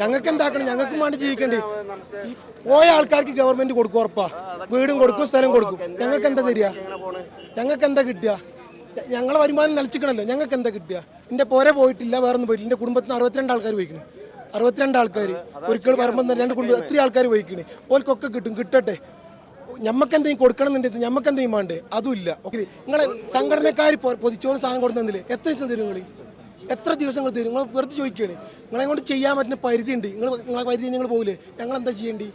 ഞങ്ങൾക്ക് എന്താക്കണം? ഞങ്ങൾക്കും വേണ്ടി ജീവിക്കണ്ടേ? പോയ ആൾക്കാർക്ക് ഗവൺമെന്റ് കൊടുക്കും ഉറപ്പാ. വീടും കൊടുക്കും സ്ഥലം കൊടുക്കും. ഞങ്ങൾക്ക് എന്താ തരിക? ഞങ്ങൾക്ക് എന്താ കിട്ടുക? ഞങ്ങളെ വരുമാനം നിലച്ചിക്കണല്ലോ. ഞങ്ങൾക്ക് എന്താ കിട്ടുക? എന്റെ പോരെ പോയിട്ടില്ല വേറെ ഒന്നും പോയിട്ടില്ല. എന്റെ കുടുംബത്തിന് അറുപത്തിരണ്ട് ആൾക്കാർ പോയിക്കണ്. അറുപത്തിരണ്ട് ആൾക്കാർ ഒരിക്കൽ വരുമ്പോൾ രണ്ട് കുടുംബം എത്ര ആൾക്കാർ പോയിക്കണ്? ഓൽക്കൊക്കെ കിട്ടും കിട്ടട്ടെ. ഞമ്മക്ക് എന്തെങ്കിലും കൊടുക്കണം എന്നുണ്ടെങ്കിൽ ഞമ്മക്ക് എന്തെങ്കിലും വേണ്ടേ? അതുമില്ല. ഓക്കെ. നിങ്ങളെ സംഘടനക്കാർ പൊതിച്ചോറും സാധനം കൊടുത്തതിൽ എത്ര ദിവസം തരും നിങ്ങൾ എത്ര ദിവസങ്ങൾ തരും? നിങ്ങൾ വെറുതെ ചോദിക്കുകയാണ് നിങ്ങളെ കൊണ്ട് ചെയ്യാൻ പറ്റുന്ന പരിധി ഉണ്ട് നിങ്ങൾ നിങ്ങളെ പരിധി നിങ്ങൾ പോകില്ലേ ഞങ്ങൾ എന്താ ചെയ്യേണ്ടി?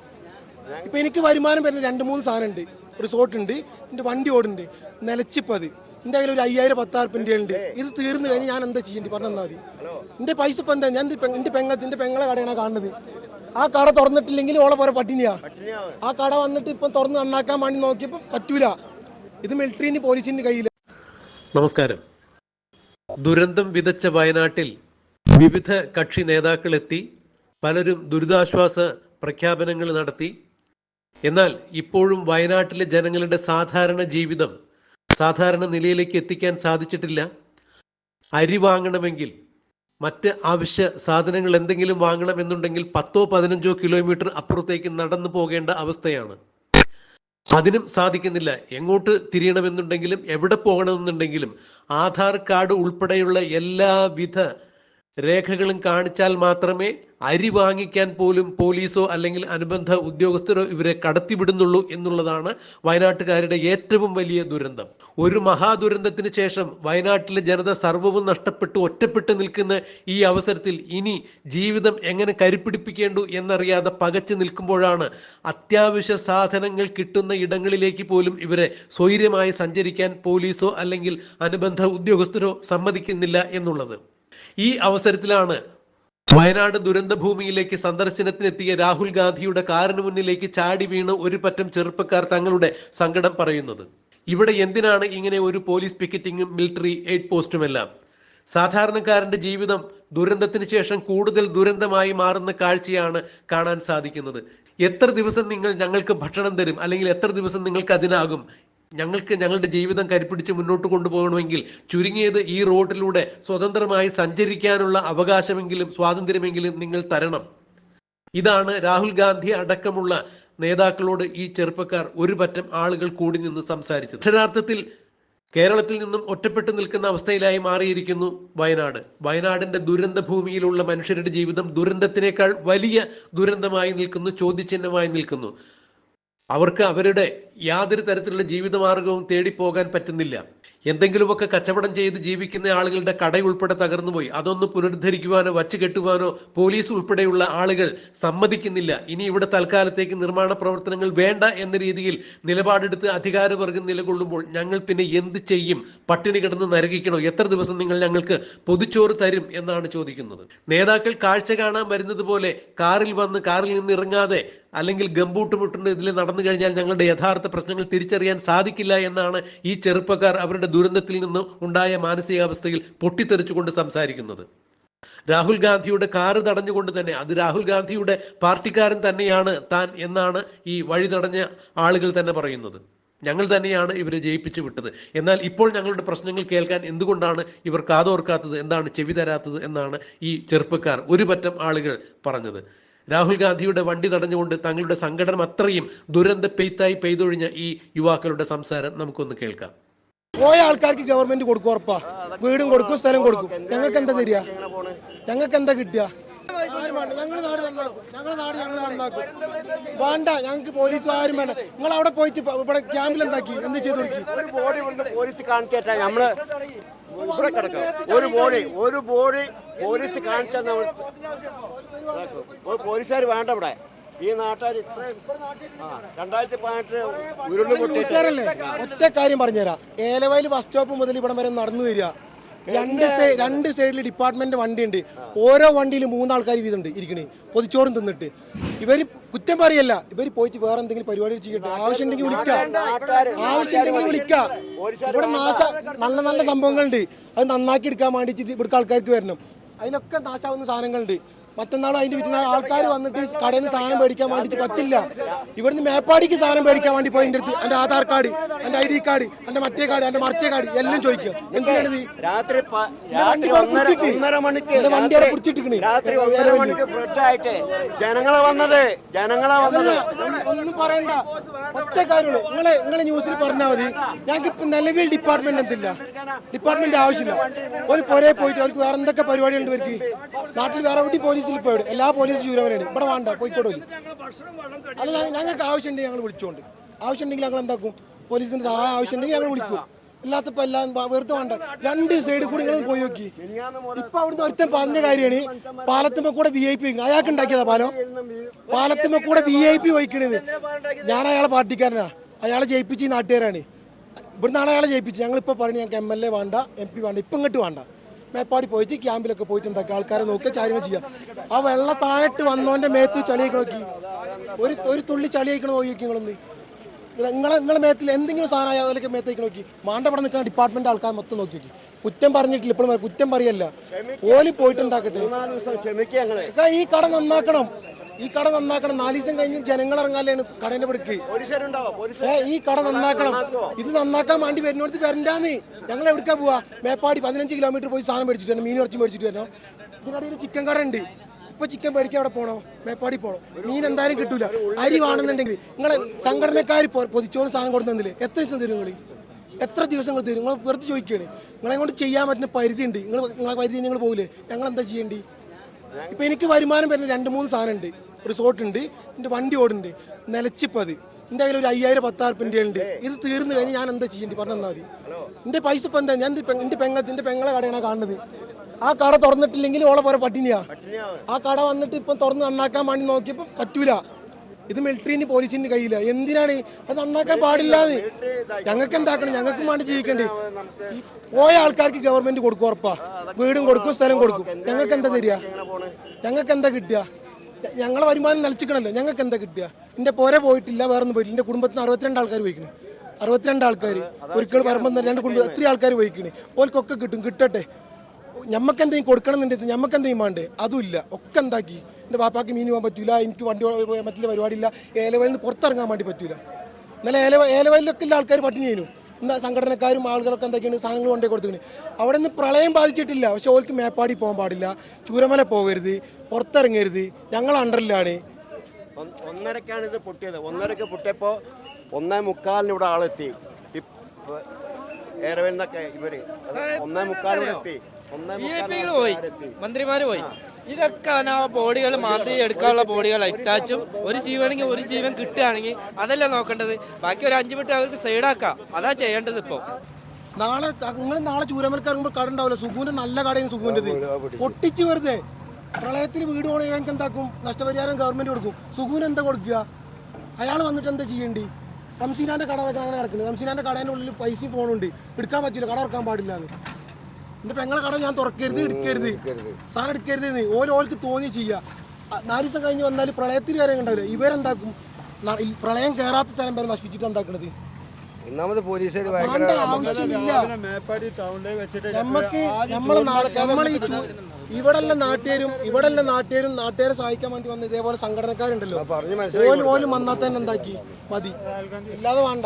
ഇപ്പം എനിക്ക് വരുമാനം വരുന്ന രണ്ട് മൂന്ന് സാധനം ഉണ്ട് റിസോർട്ട് ഉണ്ട് എന്റെ വണ്ടി ഓടുണ്ട് നിലച്ചിപ്പത്. എന്റെ കയ്യിൽ ഒരു അയ്യായിരം പത്തായിരം ഉണ്ട്. ഇത് തീർന്നു കഴിഞ്ഞാൽ ഞാൻ എന്താ ചെയ്യേണ്ടി? പറഞ്ഞാൽ മതി. എന്റെ പൈസ ഇപ്പം എന്താ? ഞാൻ എന്റെ പെങ്ങൾ എന്റെ പെങ്ങളെ കടയാണ് കാണുന്നത്. ആ കട തുറന്നിട്ടില്ലെങ്കിൽ ഓളെ പോരെ പട്ടിണിയാ. ആ കട വന്നിട്ട് ഇപ്പം തുറന്ന് നന്നാക്കാൻ വേണ്ടി നോക്കിയപ്പോൾ പറ്റൂല. ഇത് മിലിറ്ററിന് പോലീസിന്റെ കയ്യിൽ നമസ്കാരം. ദുരന്തം വിതച്ച വയനാട്ടിൽ വിവിധ കക്ഷി നേതാക്കളെത്തി പലരും ദുരിതാശ്വാസ പ്രഖ്യാപനങ്ങൾ നടത്തി. എന്നാൽ ഇപ്പോഴും വയനാട്ടിലെ ജനങ്ങളുടെ സാധാരണ ജീവിതം സാധാരണ നിലയിലേക്ക് എത്തിക്കാൻ സാധിച്ചിട്ടില്ല. അരി വാങ്ങണമെങ്കിൽ മറ്റ് ആവശ്യ സാധനങ്ങൾ എന്തെങ്കിലും വാങ്ങണമെന്നുണ്ടെങ്കിൽ പത്തോ പതിനഞ്ചോ കിലോമീറ്റർ അപ്പുറത്തേക്ക് നടന്നു പോകേണ്ട അവസ്ഥയാണ്. അതിനും സാധിക്കുന്നില്ല. എങ്ങോട്ട് തിരിയണമെന്നുണ്ടെങ്കിലും എവിടെ പോകണമെന്നുണ്ടെങ്കിലും ആധാർ കാർഡ് ഉൾപ്പെടെയുള്ള എല്ലാവിധ രേഖകളും കാണിച്ചാൽ മാത്രമേ അരി വാങ്ങിക്കാൻ പോലും പോലീസോ അല്ലെങ്കിൽ അനുബന്ധ ഉദ്യോഗസ്ഥരോ ഇവരെ കടത്തിവിടുന്നുള്ളൂ എന്നുള്ളതാണ് വയനാട്ടുകാരുടെ ഏറ്റവും വലിയ ദുരന്തം. ഒരു മഹാദുരന്തത്തിന് ശേഷം വയനാട്ടിലെ ജനത സർവവും നഷ്ടപ്പെട്ടു ഒറ്റപ്പെട്ടു നിൽക്കുന്ന ഈ അവസരത്തിൽ ഇനി ജീവിതം എങ്ങനെ കരുപ്പിടിപ്പിക്കേണ്ടു എന്നറിയാതെ പകച്ചു നിൽക്കുമ്പോഴാണ് അത്യാവശ്യ സാധനങ്ങൾ കിട്ടുന്ന ഇടങ്ങളിലേക്ക് പോലും ഇവരെ സ്വൈര്യമായി സഞ്ചരിക്കാൻ പോലീസോ അല്ലെങ്കിൽ അനുബന്ധ ഉദ്യോഗസ്ഥരോ സമ്മതിക്കുന്നില്ല എന്നുള്ളത്. ഈ അവസരത്തിലാണ് വയനാട് ദുരന്തഭൂമിയിലേക്ക് സന്ദർശനത്തിനെത്തിയ രാഹുൽ ഗാന്ധിയുടെ കാറിന് മുന്നിലേക്ക് ചാടി വീണ് ഒരു പറ്റം ചെറുപ്പക്കാർ തങ്ങളുടെ സങ്കടം പറയുന്നത്. ഇവിടെ എന്തിനാണ് ഇങ്ങനെ ഒരു പോലീസ് പിക്കറ്റിങ്ങും മിലിറ്ററി എയ്ഡ് പോസ്റ്റുമെല്ലാം? സാധാരണക്കാരന്റെ ജീവിതം ദുരന്തത്തിന് ശേഷം കൂടുതൽ ദുരന്തമായി മാറുന്ന കാഴ്ചയാണ് കാണാൻ സാധിക്കുന്നത്. എത്ര ദിവസം നിങ്ങൾ ഞങ്ങൾക്ക് ഭക്ഷണം തരും? അല്ലെങ്കിൽ എത്ര ദിവസം നിങ്ങൾക്ക് അതിനാകും? ഞങ്ങൾക്ക് ഞങ്ങളുടെ ജീവിതം കരുപ്പിടിച്ച് മുന്നോട്ട് കൊണ്ടുപോകണമെങ്കിൽ ചുരുങ്ങിയത് ഈ റോഡിലൂടെ സ്വതന്ത്രമായി സഞ്ചരിക്കാനുള്ള അവകാശമെങ്കിലും സ്വാതന്ത്ര്യമെങ്കിലും നിങ്ങൾ തരണം. ഇതാണ് രാഹുൽ ഗാന്ധി അടക്കമുള്ള നേതാക്കളോട് ഈ ചെറുപ്പക്കാർ ഒരു പറ്റം ആളുകൾ കൂടി നിന്ന് സംസാരിച്ചത്. അക്ഷരാർത്ഥത്തിൽ കേരളത്തിൽ നിന്നും ഒറ്റപ്പെട്ടു നിൽക്കുന്ന അവസ്ഥയിലായി മാറിയിരിക്കുന്നു വയനാട്. വയനാടിന്റെ ദുരന്ത ഭൂമിയിലുള്ള മനുഷ്യരുടെ ജീവിതം ദുരന്തത്തിനേക്കാൾ വലിയ ദുരന്തമായി നിൽക്കുന്നു ചോദ്യചിഹ്നമായി നിൽക്കുന്നു. അവർക്ക് അവരുടെ യാതൊരു തരത്തിലുള്ള ജീവിതമാർഗവും തേടിപ്പോകാൻ പറ്റുന്നില്ല. എന്തെങ്കിലുമൊക്കെ കച്ചവടം ചെയ്ത് ജീവിക്കുന്ന ആളുകളുടെ കട ഉൾപ്പെടെ തകർന്നുപോയി അതൊന്ന് പുനരുദ്ധരിക്കുവാനോ വച്ചു കെട്ടുവാനോ പോലീസ് ഉൾപ്പെടെയുള്ള ആളുകൾ സമ്മതിക്കുന്നില്ല. ഇനി ഇവിടെ തൽക്കാലത്തേക്ക് നിർമ്മാണ പ്രവർത്തനങ്ങൾ വേണ്ട എന്ന രീതിയിൽ നിലപാടെടുത്ത് അധികാരവർഗം നിലകൊള്ളുമ്പോൾ ഞങ്ങൾ പിന്നെ എന്ത് ചെയ്യും? പട്ടിണി കിടന്ന് നരകിക്കണോ? എത്ര ദിവസം നിങ്ങൾ ഞങ്ങൾക്ക് പൊതിച്ചോറ് തരും എന്നാണ് ചോദിക്കുന്നത്. നേതാക്കൾ കാഴ്ച കാണാൻ വരുന്നത് പോലെ കാറിൽ വന്ന് കാറിൽ നിന്ന് ഇറങ്ങാതെ അല്ലെങ്കിൽ ഗംബൂട്ട് മുട്ടുണ്ട് ഇതിൽ നടന്നു കഴിഞ്ഞാൽ ഞങ്ങളുടെ യഥാർത്ഥ പ്രശ്നങ്ങൾ തിരിച്ചറിയാൻ സാധിക്കില്ല എന്നാണ് ഈ ചെറുപ്പക്കാർ അവരുടെ ദുരന്തത്തിൽ നിന്ന് ഉണ്ടായ മാനസികാവസ്ഥയിൽ പൊട്ടിത്തെറിച്ചുകൊണ്ട് സംസാരിക്കുന്നത്. രാഹുൽ ഗാന്ധിയുടെ കാറ് തടഞ്ഞുകൊണ്ട് തന്നെ അത് രാഹുൽ ഗാന്ധിയുടെ പാർട്ടിക്കാരൻ തന്നെയാണ് താൻ എന്നാണ് ഈ വഴി തടഞ്ഞ ആളുകൾ തന്നെ പറയുന്നത്. ഞങ്ങൾ തന്നെയാണ് ഇവരെ ജയിപ്പിച്ചു വിട്ടത്. എന്നാൽ ഇപ്പോൾ ഞങ്ങളുടെ പ്രശ്നങ്ങൾ കേൾക്കാൻ എന്തുകൊണ്ടാണ് ഇവർ കാതോർക്കാത്തത്? എന്താണ് ചെവി തരാത്തത്? എന്നാണ് ഈ ചെറുപ്പക്കാർ ഒരു പറ്റം ആളുകൾ പറഞ്ഞത്. രാഹുൽ ഗാന്ധിയുടെ വണ്ടി തടഞ്ഞുകൊണ്ട് തങ്ങളുടെ സംഘടന അത്രയും ദുരന്ത പെയ്ത്തായി പെയ്തൊഴിഞ്ഞ ഈ യുവാക്കളുടെ സംസാരം നമുക്കൊന്ന് കേൾക്കാം. പോയ ആൾക്കാർക്ക് ഗവൺമെന്റ് കൊടുക്കും ഉറപ്പാ. വീടും കൊടുക്കും സ്ഥലം കൊടുക്കും. ഞങ്ങൾക്ക് എന്താ തരിക? ഞങ്ങൾക്ക് എന്താ കിട്ടുക? ഞങ്ങളുടെ നാട് നന്നാക്കും. ഞങ്ങളുടെ നാട് ഞങ്ങൾ നന്നാക്കും. വേണ്ട ഞങ്ങൾക്ക് പോലീസ് ആരും വേണ്ട. നിങ്ങൾ അവിടെ പോയിട്ട് ഇവിടെ ക്യാമ്പിൽ എന്താക്കി? എന്ത് ചെയ്തു കൊടുക്കും? ഒരു ബോഡി കൊണ്ട് പോലീസ് കാണിച്ചേട്ടാ നമ്മൾ ഇവിടെ കിടക്കാം. ഒരു ബോഡി ഒരു ബോഡി പോലീസ് കാണിച്ചാൽ നമ്മൾ. പോലീസുകാർ വേണ്ട ഇവിടെ. ഈ നാട്ടുകാർ ഇത്രയും ആ രണ്ടായിരത്തി പതിനെട്ട് ഉരുൾ ന്യൂസുകാരല്ലേ ഒറ്റ കാര്യം പറഞ്ഞുതരാം. ഏലവയൽ ബസ് സ്റ്റോപ്പ് മുതൽ ഇവിടം വരെ നടന്നു വരിക. രണ്ട് സൈഡ് രണ്ട് സൈഡിൽ ഡിപ്പാർട്ട്മെന്റ് വണ്ടി ഉണ്ട് ഓരോ വണ്ടിയിൽ മൂന്നാൾക്കാർ വീതമുണ്ട് ഇരിക്കണേ. പൊതിച്ചോറും തിന്നിട്ട്. ഇവർ കുറ്റം പറയല്ല. ഇവർ പോയിട്ട് വേറെ എന്തെങ്കിലും പരിപാടി ചെയ്യട്ടെ. ആവശ്യമുണ്ടെങ്കിൽ വിളിക്കാം. ആവശ്യമുണ്ടെങ്കിൽ വിളിക്കാം. ഇവിടെ നാശ നല്ല നല്ല സംഭവങ്ങളുണ്ട്. അത് നന്നാക്കി എടുക്കാൻ വേണ്ടിയിട്ട് ഇവിടുത്തെ ആൾക്കാർക്ക് വരണം. അതിനൊക്കെ നാശാവുന്ന സാധനങ്ങളുണ്ട്. മറ്റന്നാളും അതിന്റെ വിറ്റുന്ന ആൾക്കാർ വന്നിട്ട് കടയിൽ നിന്ന് സാധനം മേടിക്കാൻ വേണ്ടിയിട്ട് പറ്റില്ല. ഇവിടുന്ന് മേപ്പാടിക്ക് സാധനം മേടിക്കാൻ വേണ്ടി പോയി എന്റെ അടുത്ത് എന്റെ ആധാർ കാർഡ് എന്റെ ഐ ഡി കാർഡ് എന്റെ മറ്റേ കാർഡ് എന്റെ മറിച്ചേ കാർഡ് എല്ലാം ചോദിക്കുക എന്തിനാണിത്? രാത്രി വണ്ടി അവിടെ വണ്ടി ജനങ്ങളാ വന്നത് ജനങ്ങളെ വന്നത്. ഒന്നും- പറയണ്ട. ഒറ്റ കാര്യമുള്ളൂ. നിങ്ങളെ നിങ്ങളെ ന്യൂസിൽ പറഞ്ഞാൽ മതി. ഞങ്ങൾക്ക് ഇപ്പൊ നിലവിൽ ഡിപ്പാർട്ട്മെന്റ് എന്തില്ല? ഡിപ്പാർട്ട്മെന്റ് ആവശ്യമില്ല. ഒരു പുരയെ പോയിട്ട് അവർക്ക് വേറെ എന്തൊക്കെ പരിപാടിയുണ്ട് ഇവർക്ക്? നാട്ടിൽ വേറെ എവിടെയും പോലീസിൽ പോയി എല്ലാ പോലീസ് ജൂരവനാണ് ഇവിടെ വേണ്ട കോഴിക്കോട് അല്ല ഞങ്ങൾക്ക് ആവശ്യമുണ്ടെങ്കിൽ ഞങ്ങൾ വിളിച്ചോണ്ട്. ആവശ്യമുണ്ടെങ്കിൽ ഞങ്ങൾ എന്താക്കും? പോലീസിന്റെ സഹായം ആവശ്യമുണ്ടെങ്കിൽ ഞങ്ങൾ വിളിക്കും. ഇല്ലാത്തപ്പോ എല്ലാം വെറുതെ വേണ്ട. രണ്ട് സൈഡിൽ കൂടി നിങ്ങൾ പോയി നോക്കി. ഇപ്പൊ അവിടുന്ന് ഒരുത്തൻ പറഞ്ഞ കാര്യമാണ് പാലത്തുമ്പ കൂടെ വി ഐ പി അയാൾക്ക് ഉണ്ടാക്കിയതാ പാലം. പാലത്തുമ്പ കൂടെ വി ഐ പി വഹിക്കണത്. ഞാൻ അയാളെ പാർട്ടിക്കാരനാ. അയാളെ ജയിപ്പിച്ച് നാട്ടുകാരാണ്. ഇവിടുന്നാണ് അയാളെ ജയിപ്പിച്ചത്. ഞങ്ങളിപ്പോൾ പറഞ്ഞു ഞങ്ങൾക്ക് എം എൽ എ വേണ്ട എം പി വേണ്ട. ഇപ്പം ഇങ്ങോട്ട് വേണ്ട. മേപ്പാടി പോയിട്ട് ക്യാമ്പിലൊക്കെ പോയിട്ട് എന്താക്കുക ആൾക്കാരെ നോക്കുക കാര്യങ്ങൾ ചെയ്യുക ആ വെള്ള താഴട്ട് വന്നോന്റെ മേത്ത് ചളിയൊക്കെ നോക്കി. ഒരു ഒരു തുള്ളി ചളിയൊക്കെ നോക്കി നിങ്ങളൊന്ന്. നിങ്ങളെ നിങ്ങളെ മേത്തിൽ എന്തെങ്കിലും സാധനം അതിലൊക്കെ മേത്തേക്ക് നോക്കി. മാണ്ടപടം നിൽക്കുന്ന ഡിപ്പാർട്ട്മെന്റ് ആൾക്കാർ മൊത്തം നോക്കി നോക്കി. കുറ്റം പറഞ്ഞിട്ടില്ല ഇപ്പോഴും കുറ്റം പറയല്ല. ഓലി പോയിട്ട് എന്താക്കട്ടെ? ഈ കട നന്നാക്കണം. ഈ കട നന്നാക്കണം. നാല് ദിവസം കഴിഞ്ഞ് ജനങ്ങൾ ഇറങ്ങാനാണ് കടേന്റെ പിടിക്ക് ഏ ഈ കട നന്നാക്കണം. ഇത് നന്നാക്കാൻ വേണ്ടി വരുന്നോടത്ത് വരണ്ടാന്ന്. ഞങ്ങൾ എവിടേക്കാ പോവാ? മേപ്പാടി പതിനഞ്ച് കിലോമീറ്റർ പോയി സാധനം മേടിച്ചിട്ട് വരണം. മീൻ ഇറച്ചി മേടിച്ചിട്ട് വരണം. ഇതിനിടയിൽ ചിക്കൻ കട ഉണ്ട്. ഇപ്പൊ ചിക്കൻ മേടിക്കാൻ അവിടെ പോണോ? മേപ്പാടി പോണോ? മീൻ എന്തായാലും കിട്ടൂല. അരി വേണമെന്നുണ്ടെങ്കിൽ നിങ്ങളെ സംഘടനക്കാർ പൊതിച്ചോറും സാധനം കൊടുത്തന്നില്ലേ എത്ര ദിവസം തരും നിങ്ങൾ എത്ര ദിവസങ്ങൾ തരും? നിങ്ങൾ വെറുതെ ചോദിക്കുകയാണ് നിങ്ങളെ കൊണ്ട് ചെയ്യാൻ പറ്റുന്ന പരിധി ഉണ്ട്. നിങ്ങൾ നിങ്ങളെ പരിധി നിങ്ങൾ പോകില്ലേ ഞങ്ങൾ എന്താ ചെയ്യേണ്ടി? ഇപ്പൊ എനിക്ക് വരുമാനം വരുന്ന രണ്ട് മൂന്ന് സാധനം ഉണ്ട്. റിസോർട്ട് ഉണ്ട് എന്റെ വണ്ടി ഓടുണ്ട് നിലച്ചിപ്പത്. എന്റെ കയ്യിൽ ഒരു അയ്യായിരം പത്തായിരം ഉണ്ട്. ഇത് തീർന്നു കഴിഞ്ഞ് ഞാൻ എന്താ ചെയ്യേണ്ടി? പറഞ്ഞാൽ മതി. എന്റെ പൈസ ഇപ്പം എന്താ? ഞാൻ എന്റെ പെങ്ങ എന്റെ പെങ്ങളെ കടയാണ് കാണുന്നത്. ആ കട തുറന്നിട്ടില്ലെങ്കിൽ ഓളെ പോലെ പട്ടിണിയാ. ആ കട വന്നിട്ട് ഇപ്പം തുറന്ന് നന്നാക്കാൻ വേണ്ടി നോക്കിയപ്പോൾ പറ്റൂല. ഇത് മിലിറ്ററിന് പോലീസിന്റെ കയ്യില്ല എന്തിനാണ്? അത് നന്നാക്കാൻ പാടില്ലാന്ന് ഞങ്ങൾക്ക് എന്താക്കണം? ഞങ്ങൾക്കും വേണ്ടി ജീവിക്കണ്ടേ? പോയ ആൾക്കാർക്ക് ഗവൺമെന്റ് കൊടുക്കും ഉറപ്പാ. വീടും കൊടുക്കും സ്ഥലം കൊടുക്കും. ഞങ്ങൾക്ക് എന്താ തരിക? ഞങ്ങൾക്ക് എന്താ കിട്ടുക? ഞ- ഞങ്ങളെ വരുമാനം നിലച്ചിക്കണല്ലോ ഞങ്ങൾക്ക് എന്താ കിട്ടുക? എന്റെ പോരെ പോയിട്ടില്ല വേറെ ഒന്നും പോയിട്ടില്ല എന്റെ കുടുംബത്തിന് അറുപത്തിരണ്ട് ആൾക്കാർ പോയിക്കണ്. അറുപത്തിരണ്ട് ആൾക്കാർ ഒരിക്കൽ വരുമ്പോൾ രണ്ട് കുടുംബം എത്ര ആൾക്കാർ പോയിക്കണ്? ഓൽക്കൊക്കെ കിട്ടും കിട്ടട്ടെ. ഞമ്മക്ക് എന്തെങ്കിലും കൊടുക്കണം എന്നുണ്ടെങ്കിൽ ഞമ്മക്ക് എന്തെങ്കിലും വേണ്ടേ? അതുമില്ല. ഒക്കെ എന്താക്കി? എന്റെ പാപ്പാക്ക് മീൻ പോകാൻ പറ്റൂല എനിക്ക് വണ്ടി പോകാൻ പറ്റില്ല പരിപാടിയില്ല. ഏലവയിൽ നിന്ന് പുറത്തിറങ്ങാൻ വേണ്ടി പറ്റൂല. എന്നാലും ഏലവ ഏലവയിലൊക്കെ ഉള്ള ആൾക്കാർ പട്ടിണി ചെയ്യുന്നു സംഘടനക്കാരും ആളുകളൊക്കെ എന്തൊക്കെയാണ് സാധനങ്ങൾ കൊണ്ടേ കൊടുത്തിട്ടുണ്ട് അവിടെ നിന്ന് പ്രളയം ബാധിച്ചിട്ടില്ല. പക്ഷെ ഓൾക്ക് മേപ്പാടി പോകാൻ പാടില്ല. ചൂരമല പോകരുത്. പുറത്തിറങ്ങരുത്. ഞങ്ങൾ അണ്ടറിലാണ്. ഒന്ന്- ഒന്നരക്കാണ് ഇത് പൊട്ടിയത്. ഒന്നരക്ക് പൊട്ടിയപ്പോ ഒന്നേ മുക്കാലിന് ഇവിടെ ആളെത്തി. നിന്നൊക്കെ ഇവർ? ഒന്നേ മുക്കാലിനെത്തി ഒന്നേ. മന്ത്രിമാര് പോയി. ഇതൊക്കെ ആ ബോഡികൾ മാന്തി എടുക്കാനുള്ള ബോഡികൾ ഇറ്റാച്ചും ഒരു ജീവനെങ്കിൽ ഒരു ജീവൻ കിട്ടുകയാണെങ്കിൽ അതല്ല നോക്കേണ്ടത്. ബാക്കി ഒരു അഞ്ചു മിനിറ്റ് അവർക്ക് സൈഡാക്കാം അതാ ചെയ്യേണ്ടത് ഇപ്പോൾ നാളെ നിങ്ങൾ നാളെ ചൂരമൽക്കാരുമ്പോൾ കട ഉണ്ടാവില്ല സുഖൂന്റെ നല്ല കടയും സുഖൂന്റെ പൊട്ടിച്ചു വെറുതെ പ്രളയത്തിൽ വീട് പോണെങ്കിൽ എന്താക്കും? നഷ്ടപരിഹാരം ഗവൺമെന്റ് കൊടുക്കും. സുഖൂന് എന്താ കൊടുക്കുക? അയാൾ വന്നിട്ട് എന്താ ചെയ്യേണ്ടി? റംസീനാന്റെ കട അതൊക്കെ അങ്ങനെ കിടക്കുന്നത് റംസീനാന്റെ കടേന്റെ ഉള്ളിൽ പൈസയും ഫോണുണ്ട് എടുക്കാൻ പറ്റില്ല. കട ഇറക്കാൻ പാടില്ല എന്റെ പെങ്ങളെ കട ഞാൻ തുറക്കരുത് എടുക്കരുത്. സാധനം എടുക്കരുത് ഓരോ ഓൾക്ക് തോന്നി ചെയ്യുക നാല് ദിവസം കഴിഞ്ഞ് വന്നാൽ പ്രളയത്തിൽ വരെ ഉണ്ടാവില്ല ഇവരെന്താക്കും? പ്രളയം കയറാത്ത സ്ഥലം വരെ നശിപ്പിച്ചിട്ട് എന്താക്കണത്? ഒന്നാമത് പോലീസുകാർ നമ്മളെ നമ്മൾ ഈ ഇവിടെല്ലാം നാട്ടുകാരും ഇവിടെല്ലാം നാട്ടുകാരും നാട്ടുകാരെ സഹായിക്കാൻ വേണ്ടി വന്ന ഇതേപോലെ സംഘടനക്കാരുണ്ടല്ലോ. പറഞ്ഞ് ഓൽ ഓലും വന്നാൽ തന്നെ എന്താക്കി? മതി. ഇല്ലാതെ വേണ്ട.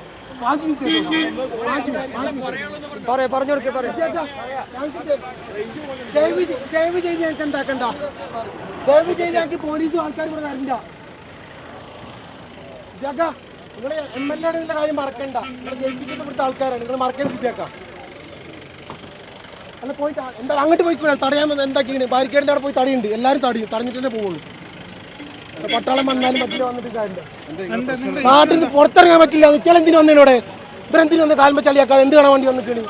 പാഞ്ച് മിനിറ്റ് പാഞ്ച് മിനിറ്റ് പറയാ പറഞ്ഞു കൊടുക്കേ പറയാം. ദയവ് ദയവ് ചെയ്ത് ഞങ്ങൾക്ക് എന്താക്കണ്ട. ദയവ് ചെയ്ത് ഞങ്ങൾക്ക് പോലീസും ആൾക്കാരും ഇവിടെ വരണ്ട. ഇതാക്ക എം എൽ എയുടെ കാര്യം മറക്കണ്ട. നിങ്ങളെ ജയിപ്പിക്കുന്ന ഇവിടുത്തെ ആൾക്കാരാണ്. നിങ്ങൾ മറക്കരുത് ഇതാക്കാം അല്ല പോയിട്ട് എന്താ അങ്ങോട്ട് പോയിക്കൂടാ തടയാൻ എന്താക്കിയാണ് ബാരിക്കേഡിന്റെ അവിടെ പോയി തടിയുണ്ട്. എല്ലാവരും തടിയും തടഞ്ഞിട്ട് തന്നെ പോവുള്ളൂ. പട്ടാളം വന്നാലും പറ്റില്ല വന്നിട്ട് കാര്യമില്ല. നാട്ടിൽ നിന്ന് പുറത്തിറങ്ങാൻ പറ്റില്ല. നിൽക്കാൻ എന്തിനു വന്നതിനോടെ ഇവരെന്തിനു വന്ന് കാൽമ ചളിയാക്കാതെ എന്ത് കാണാൻ വേണ്ടി വന്നിട്ടാണ്